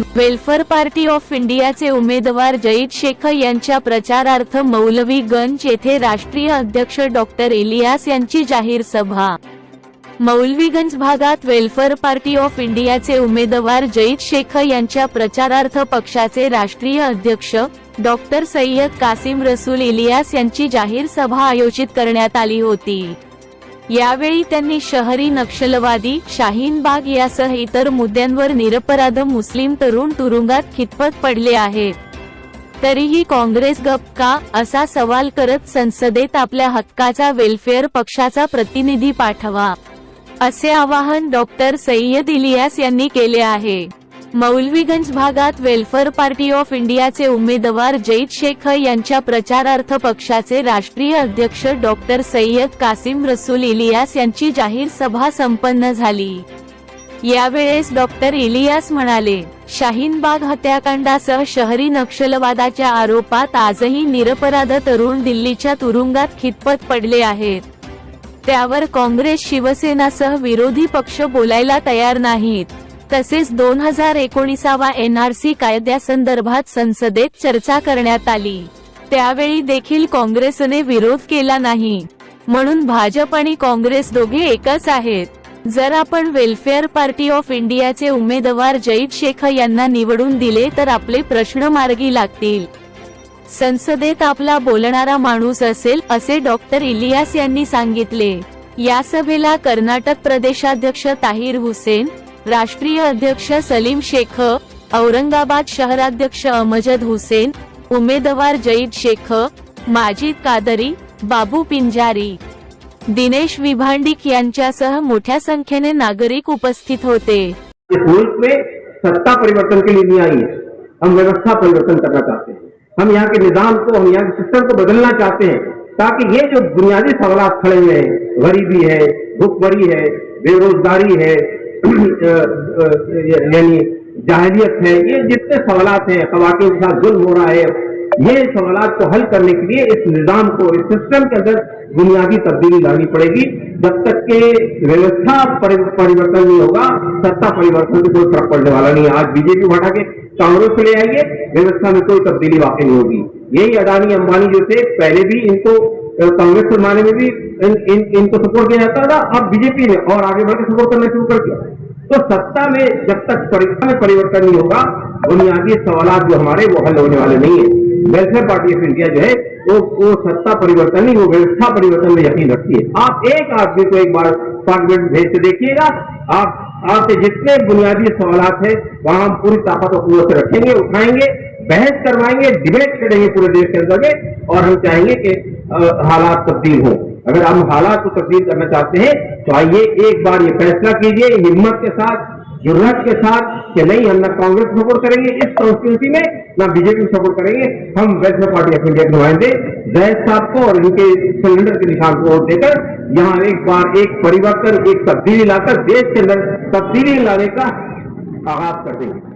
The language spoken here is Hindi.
वेलफेअर पार्टी ऑफ इंडियाचे उमेदवार जईद शेख यांच्या प्रचारार्थ मौलवीगंज येथे राष्ट्रीय अध्यक्ष डॉक्टर इलियास यांची जाहीर सभा. मौलवीगंज भागात वेलफेअर पार्टी ऑफ इंडियाचे उमेदवार जईद शेख यांच्या प्रचारार्थ पक्षाचे राष्ट्रीय अध्यक्ष डॉक्टर सय्यद कासिम रसूल इलियास यांची जाहीर सभा आयोजित करण्यात आली होती. यावेळी त्यांनी शहरी नक्षलवादी शाहीन बाग यासह इतर मुद्द्यांवर निरपराध मुस्लिम तरुण तुरुंगात खितपत पडले आहेत. तरीही काँग्रेस गप का असा सवाल करत संसदेत आपल्या हक्काचा वेलफेअर पक्षाचा प्रतिनिधी पाठवा असे आवाहन डॉक्टर सय्यद इलियास यांनी केले आहे. मौलवीगंज भागात वेलफेअर पार्टी ऑफ इंडियाचे उमेदवार जैद शेख यांच्या प्रचारार्थ पक्षाचे राष्ट्रीय अध्यक्ष डॉक्टर सय्यद कासिम रसूल इलियास यांची जाहीर सभा संपन्न झाली. यावेळेस डॉक्टर इलियास म्हणाले शाहीनबाग हत्याकांडासह शहरी नक्षलवादाच्या आरोपात आजही निरपराध तरुण दिल्लीच्या तुरुंगात खितपत पडले आहेत. त्यावर काँग्रेस शिवसेनासह विरोधी पक्ष बोलायला तयार नाहीत. तसेच दोन हजार एकोणीसावा एनआरसी कायद्यासंदर्भात संसदेत चर्चा करण्यात आली. त्यावेळी देखील काँग्रेसने विरोध केला नाही. म्हणून भाजप आणि काँग्रेस दोघे एकच आहेत. जर आपण वेलफेअर पार्टी ऑफ इंडियाचे उमेदवार जईद शेख यांना निवडून दिले तर आपले प्रश्न मार्गी लागतील. संसदेत आपला बोलणारा माणूस असेल असे डॉक्टर इलियास यांनी सांगितले. या सभेला कर्नाटक प्रदेशाध्यक्ष ताहिर हुसेन राष्ट्रीय अध्यक्ष सलीम शेख, औरंगाबाद शहराध्यक्ष अमजद हुसेन, उमेदवार जईद शेख, माजिद कादरी, बाबू पिंजारी, दिनेश विभांडिक यांच्यासह मोठ्या संख्येने नागरिक उपस्थित होते. में सत्ता परिवर्तन के लिए नहीं आई है। हम व्यवस्था परिवर्तन करना चाहते हैं। हम यहाँ के निज़ाम को, हम यहाँ के सिस्टम को बदलना चाहते हैं ताकि ये जो बुनियादी सवाल खड़े हुए हैं, गरीबी है, भुखमरी है, बेरोजगारी है यानी जाहलियत है, ये जितने सवाल हैं, खवातीन के साथ जुल्म हो रहा है, ये सवाल को हल करने के लिए इस निज़ाम को, इस सिस्टम के अंदर बुनियादी तब्दीली लानी पड़ेगी। जब तक के व्यवस्था परिवर्तन नहीं होगा, सत्ता परिवर्तन से कोई फ़र्क पड़ने वाला नहीं आज बीजेपी को हटा के कांग्रेस को ले आइए व्यवस्था में कोई तब्दीली वाकई नहीं होगी। यही अडानी अंबानी जो थे, पहले भी इनको कांग्रेस के जमाने में भी इन, इन, इनको सपोर्ट किया जाता था अब बीजेपी ने और आगे बढ़कर सपोर्ट करना शुरू कर दिया। तो सत्ता में जब तक परीक्षा में परिवर्तन नहीं होगा बुनियादी सवाल जो हमारे वो हल होने वाले नहीं है। वेलफेयर पार्टी ऑफ़ इंडिया जो है वो वो सत्ता परिवर्तन नहीं वो व्यवस्था परिवर्तन में यकीन रखती है आप एक आदमी को एक बार पार्लियामेंट भेज के देखिएगा आप आपके जितने बुनियादी सवाल है वहाँ हम पूरी ताकत और कुवत से रखेंगे उठाएँगे बहस करवाएँगे डिबेट करेंगे पूरे देश के अंदर में और हम चाहेंगे कि हालात तब्दील हो। अगर हम हालात को तब्दील करना चाहते हैं तो आइए एक बार ये फैसला कीजिए, हिम्मत के साथ, ज़रूरत के साथ कि नहीं हम ना कांग्रेस सपोर्ट करेंगे, इस कॉन्स्टिट्यूंसी में ना बीजेपी सपोर्ट करेंगे। हम वेलफेयर पार्टी ऑफ़ इंडिया के नुमाइंदे जैद साहब को और इनके सिलेंडर के निशान को वोट देकर यहाँ एक बार एक परिवर्तन, एक तब्दीली लाकर देश के अंदर तब्दीली लाने का आगाज़ कर देंगे।